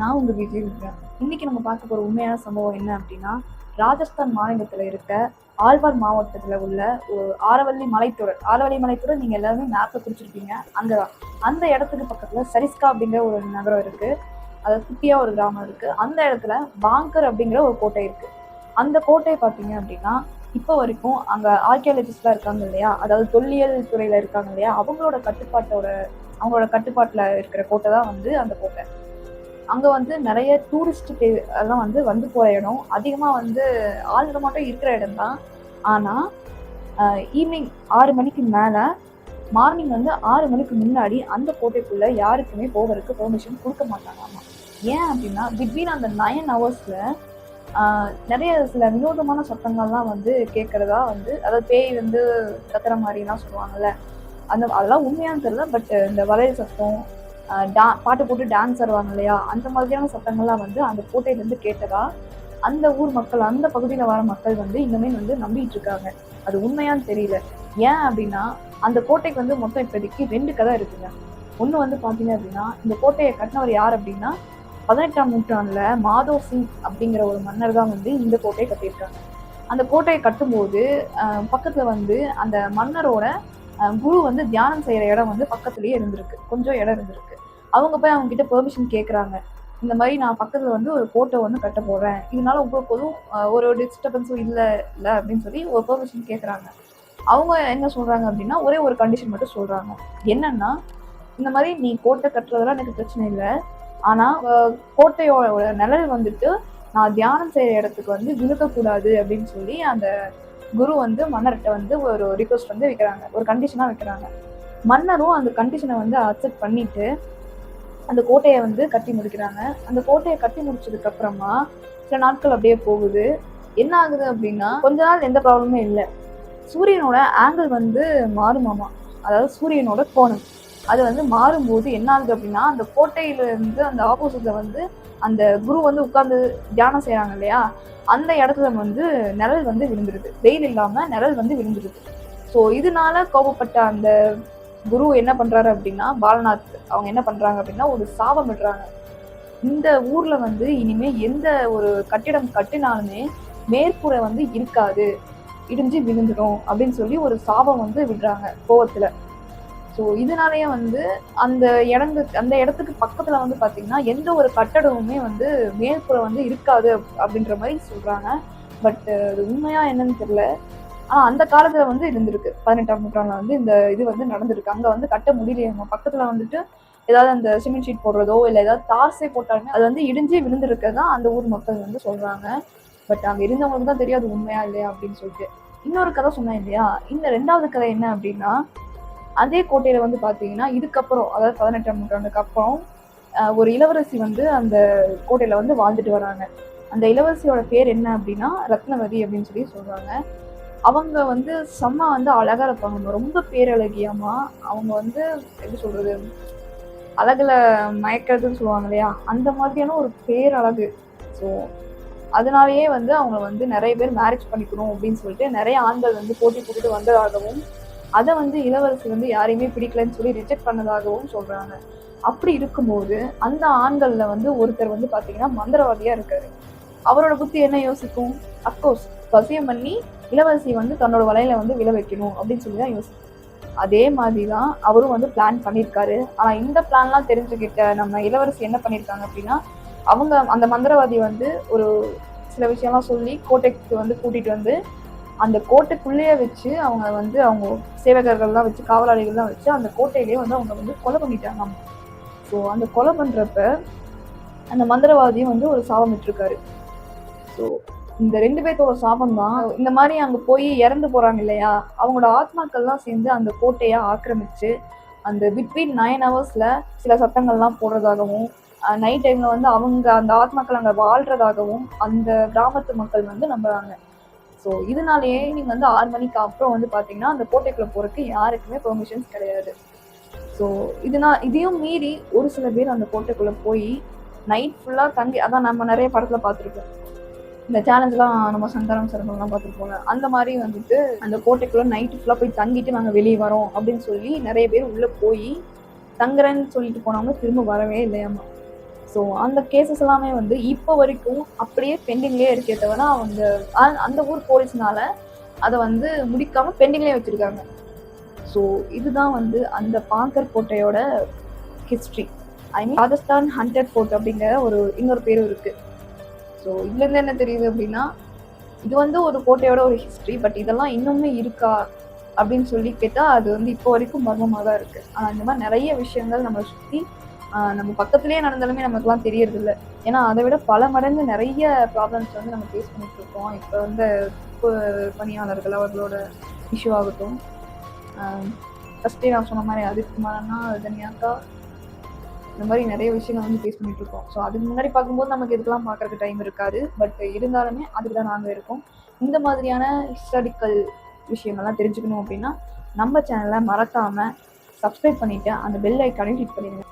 நான் உங்க விஜய் இருக்கிறேன் இன்னைக்கு நம்ம பார்க்க போற உண்மையான சம்பவம் என்ன அப்படின்னா ராஜஸ்தான் மாநிலத்துல இருக்க ஆழ்வார் மாவட்டத்துல உள்ள ஒரு ஆரவல்லி மலைத்தொடர். ஆரவல்லி மலைத்தொடர் நீங்க எல்லாருமே மேப்ல குறிச்சிருப்பீங்க அங்கதான் அந்த இடத்துக்கு பக்கத்துல சரிஸ்கா அப்படிங்கிற ஒரு நகரம் இருக்கு. அது குட்டியா ஒரு கிராமம் இருக்கு. அந்த இடத்துல பாங்கர் அப்படிங்கிற ஒரு கோட்டை இருக்கு. அந்த கோட்டை பார்த்தீங்க அப்படின்னா இப்போ வரைக்கும் அங்கே ஆர்கியாலஜிஸ்ட்லாம் இருக்காங்க இல்லையா? அதாவது தொல்லியல் துறையில் இருக்காங்க இல்லையா? அவங்களோட கட்டுப்பாட்டோட அவங்களோட கட்டுப்பாட்டில் இருக்கிற கோட்டை தான் வந்து அந்த கோட்டை. அங்கே வந்து நிறைய டூரிஸ்ட் எல்லாம் வந்து வந்து போகிற இடம். அதிகமாக வந்து ஆளுங்க மட்டும் இருக்கிற இடம் தான். ஆனால் ஈவினிங் ஆறு மணிக்கு மேலே மார்னிங் வந்து ஆறு மணிக்கு முன்னாடி அந்த கோட்டைக்குள்ளே யாருக்குமே போகிறதுக்கு பெர்மிஷன் கொடுக்க மாட்டாங்க ஏன் அப்படின்னா பிட்வீன் அந்த நைன் ஹவர்ஸில் நிறைய சில வினோதமான சத்தங்கள்லாம் வந்து கேட்குறதா வந்து அதாவது பேய் வந்து கத்துற மாதிரிலாம் சொல்லுவாங்கல்ல. அந்த அதெல்லாம் உண்மையான்னு தெரியல பட் இந்த வளையல் சத்தம் டா பாட்டு போட்டு டான்ஸ் ஆடுவாங்க இல்லையா? அந்த மாதிரியான சத்தங்கள்லாம் வந்து அந்த கோட்டையிலேருந்து கேட்டதா அந்த ஊர் மக்கள் அந்த பகுதியில் வர மக்கள் வந்து இன்னுமே வந்து நம்பிட்டு இருக்காங்க. அது உண்மையான்னு தெரியல. ஏன் அப்படின்னா அந்த கோட்டைக்கு வந்து மொத்தம் இப்போதைக்கு ரெண்டு கதை இருக்குங்க. ஒன்று வந்து பார்த்தீங்க அப்படின்னா இந்த கோட்டையை கட்டினவர் யார் அப்படின்னா பதினெட்டாம் நூற்றாண்டில் மாதோ சிங் அப்படிங்கிற ஒரு மன்னர் தான் வந்து இந்த கோட்டையை கட்டியிருக்காங்க. அந்த கோட்டையை கட்டும்போது பக்கத்தில் வந்து அந்த மன்னரோட குரு வந்து தியானம் செய்கிற இடம் வந்து பக்கத்துலேயே இருந்திருக்கு. கொஞ்சம் இடம் இருந்திருக்கு. அவங்க போய் அவங்க கிட்ட பெர்மிஷன் கேட்குறாங்க இந்த மாதிரி நான் பக்கத்துல வந்து ஒரு கோட்டை வந்து கட்ட போடுறேன் இதனால உங்களுக்கு எதுவும் ஒரு டிஸ்டர்பன்ஸும் இல்லை இல்லை அப்படின்னு சொல்லி ஒரு பெர்மிஷன் கேட்குறாங்க அவங்க என்ன சொல்றாங்க அப்படின்னா ஒரே ஒரு கண்டிஷன் மட்டும் சொல்றாங்க. என்னன்னா இந்த மாதிரி நீ கோட்டை கட்டுறதெல்லாம் எனக்கு பிரச்சனை இல்லை. ஆனால் கோட்டையோட நிழல் வந்துட்டு நான் தியானம் செய்கிற இடத்துக்கு வந்து விழுக்கக்கூடாது அப்படின்னு சொல்லி அந்த குரு வந்து மன்னர்கிட்ட வந்து ஒரு ரிக்வஸ்ட் வந்து வைக்கிறாங்க. ஒரு கண்டிஷனாக வைக்கிறாங்க. மன்னரும் அந்த கண்டிஷனை வந்து அக்செப்ட் பண்ணிட்டு அந்த கோட்டையை வந்து கட்டி முடிக்கிறாங்க. அந்த கோட்டையை கட்டி முடிச்சதுக்கு அப்புறமா சில நாட்கள் அப்படியே போகுது. என்ன ஆகுது அப்படின்னா கொஞ்ச நாள் எந்த ப்ராப்ளமும் இல்லை. சூரியனோட ஆங்கிள் வந்து மாறுமாமா அதாவது சூரியனோட கோணம். அது வந்து மாறும்போது என்ன ஆகுது அப்படின்னா அந்த கோட்டையில இருந்து அந்த ஆப்போசிட்ல வந்து அந்த குரு வந்து உட்கார்ந்து தியானம் செய்கிறாங்க இல்லையா? அந்த இடத்துல வந்து நிழல் வந்து விழுந்துருது. வெயில் இல்லாம நிழல் வந்து விழுந்துருது. ஸோ இதனால கோபப்பட்ட அந்த குரு என்ன பண்றாரு அப்படின்னா பாலநாத் அவங்க என்ன பண்றாங்க அப்படின்னா ஒரு சாபம் விடுறாங்க. இந்த ஊர்ல வந்து இனிமே எந்த ஒரு கட்டிடம் கட்டினாலுமே மேற்கூரை வந்து இருக்காது. இடிஞ்சு விழுந்துடும் அப்படின்னு சொல்லி ஒரு சாபம் வந்து விடுறாங்க கோவத்துல. ஸோ இதனாலயே வந்து அந்த இடங்கு அந்த இடத்துக்கு பக்கத்துல வந்து பாத்தீங்கன்னா எந்த ஒரு கட்டடமுமே வந்து மேற்கூரை வந்து இருக்காது அப்- அப்படின்ற மாதிரி சொல்றாங்க. பட் அது உண்மையா என்னன்னு தெரியல. ஆனா அந்த காலத்துல வந்து இருந்திருக்கு. பதினெட்டாம் நூற்றாண்டுல வந்து இந்த இது வந்து நடந்திருக்கு. அங்க வந்து கட்ட முடியலையாங்க பக்கத்துல வந்துட்டு ஏதாவது அந்த சிமெண்ட் ஷீட் போடுறதோ இல்ல ஏதாவது தார்ஸே போட்டாலுமே அது வந்து இடிஞ்சு விழுந்திருக்கதா அந்த ஊர் மக்கள் வந்து சொல்றாங்க. பட் அங்க இருந்தவங்களுக்கு தான் தெரியாது உண்மையா இல்லையா அப்படின்னு சொல்லிட்டு. இன்னொரு கதை சொன்னேன் இல்லையா? இந்த ரெண்டாவது கதை என்ன அப்படின்னா அதே கோட்டையில வந்து பாத்தீங்கன்னா இதுக்கப்புறம் அதாவது பதினெட்டாம் நூற்றாண்டுக்கு அப்புறம் ஒரு இளவரசி வந்து அந்த கோட்டையில வந்து வாழ்ந்துட்டு வராங்க. அந்த இளவரசியோட பேர் என்ன அப்படின்னா ரத்னவதி அப்படின்னு சொல்லி சொல்றாங்க. அவங்க வந்து செம்ம வந்து அழகா இருப்பாங்க. ரொம்ப பேரழகியாமா அவங்க வந்து எப்படி சொல்றது? அழகுல மயக்கிறதுன்னு சொல்லுவாங்க இல்லையா? அந்த மாதிரியான ஒரு பேரழகு. ஸோ அதனாலேயே வந்து அவங்க வந்து நிறைய பேர் மேரேஜ் பண்ணிக்கணும் அப்படின்னு சொல்லிட்டு நிறைய ஆண்கள் வந்து போட்டி போட்டுட்டு வந்ததாகவும் அதை வந்து இளவரசி வந்து யாரையுமே பிடிக்கலன்னு சொல்லி ரிஜெக்ட் பண்ணதாகவும் சொல்றாங்க. அப்படி இருக்கும்போது அந்த ஆண்களில் வந்து ஒருத்தர் வந்து பார்த்தீங்கன்னா மந்திரவாதியாக இருக்காரு. அவரோட புத்தி என்ன யோசிக்கும்? அப்கோர்ஸ் வசியம் பண்ணி இளவரசி வந்து தன்னோட வலையில வந்து விழ வைக்கணும் அப்படின்னு சொல்லி தான் யோசிச்சு அதே மாதிரி தான் அவரும் வந்து பிளான் பண்ணியிருக்காரு ஆனால் இந்த பிளான்லாம் தெரிஞ்சுக்கிட்ட நம்ம இளவரசி என்ன பண்ணியிருக்காங்க அப்படின்னா அவங்க அந்த மந்திரவாதி வந்து ஒரு சில விஷயம்லாம் சொல்லி கோட்டைக்கு வந்து கூட்டிகிட்டு வந்து அந்த கோட்டைக்குள்ளேயே வச்சு அவங்க வந்து அவங்க சேவகர்கள்லாம் வச்சு காவலாளிகள்லாம் வச்சு அந்த கோட்டையிலேயே வந்து அவங்க வந்து கொலை பண்ணிட்டாங்க ஸோ அந்த கொலை பண்ணுறப்ப அந்த மந்திரவாதியும் வந்து ஒரு சாபம் விட்டுருக்காரு. ஸோ இந்த ரெண்டு பேர்த்தோட சாபம் தான் இந்த மாதிரி அங்க போய் இறந்து போறாங்க இல்லையா? அவங்களோட ஆத்மாக்கள்லாம் சேர்ந்து அந்த கோட்டையை ஆக்கிரமிச்சு அந்த பிட்வீன் நைன் ஹவர்ஸ்ல சில சத்தங்கள்லாம் போடுறதாகவும் நைட் டைம்ல வந்து அவங்க அந்த ஆத்மாக்கள் அங்க வாழ்றதாகவும் அந்த கிராமத்து மக்கள் வந்து நம்புறாங்க. ஸோ இதனாலேயே நீங்க வந்து ஆறு மணிக்கு அப்புறம் வந்து பாத்தீங்கன்னா அந்த கோட்டைக்குள்ள போறதுக்கு யாருக்குமே பெர்மிஷன்ஸ் கிடையாது. ஸோ இதுனா இதையும் மீறி ஒரு சில பேர் அந்த கோட்டைக்குள்ள போய் நைட் ஃபுல்லா தங்கி அதான் நம்ம நிறைய படத்துல பார்த்துருக்கோம். இந்த சேலஞ்செலாம் நம்ம சந்தானம் சரங்கள்லாம் பார்த்துருப்போம்ல அந்த மாதிரி வந்துட்டு அந்த கோட்டைக்குள்ளே நைட்டு ஃபுல்லாக போய் தங்கிட்டு நாங்கள் வெளியே வரோம் அப்படின்னு சொல்லி நிறைய பேர் உள்ளே போய் தங்குறேன்னு சொல்லிட்டு போனவங்க திரும்ப வரவே இல்லையாமா. ஸோ அந்த கேசஸ் எல்லாமே வந்து இப்போ வரைக்கும் அப்படியே பெண்டிங்லேயே இருக்கே தவிர அவங்க அந்த ஊர் போலீஸ்னால அதை வந்து முடிக்காம பெண்டிங்லேயே வச்சிருக்காங்க. ஸோ இதுதான் வந்து அந்த Bhangarh கோட்டையோட history I mean Rajasthan haunted fort அப்படிங்கிற ஒரு இன்னொரு பேரும் இருக்குது ஸோ இதுலேருந்து என்ன தெரியுது அப்படின்னா இது வந்து ஒரு கோட்டையோட ஒரு ஹிஸ்ட்ரி பட் இதெல்லாம் இன்னுமே இருக்கா அப்படின்னு சொல்லி கேட்டால் அது வந்து இப்போ வரைக்கும் மர்மமாக தான் இருக்குது ஆனால் இந்த மாதிரி நிறைய விஷயங்கள் நம்மளை சுற்றி நம்ம பக்கத்துலேயே நடந்தாலுமே நமக்குலாம் தெரியறதில்ல. ஏன்னா அதை விட பல மடங்கு நிறைய ப்ராப்ளம்ஸ் வந்து நம்ம ஃபேஸ் பண்ணிட்டு இருக்கோம். இப்போ வந்து பணியாளர்கள் அவர்களோட இஷ்யூ ஆகட்டும். ஃபஸ்ட்டே நான் சொன்ன மாதிரி அதிர்ஷ்ட குமாரன்னா தனியாக்கா இந்த மாதிரி நிறைய விஷயங்கள் வந்து ஃபேஸ் பண்ணிட்டு இருக்கோம். ஸோ அதுக்கு முன்னாடி பார்க்கும்போது நமக்கு இதுக்கெல்லாம் பார்க்கறதுக்கு டைம் இருக்காது. பட் இருந்தாலுமே அதுக்கு தான் நாங்கள் இருக்கோம். இந்த மாதிரியான ஹிஸ்டாரிக்கல் விஷயங்கள்லாம் தெரிஞ்சுக்கணும் அப்படின்னா நம்ம சேனலை மறக்காமல் சப்ஸ்கிரைப் பண்ணிவிட்டு அந்த பெல் ஐக்கானையும் கிளிக் பண்ணிடுங்க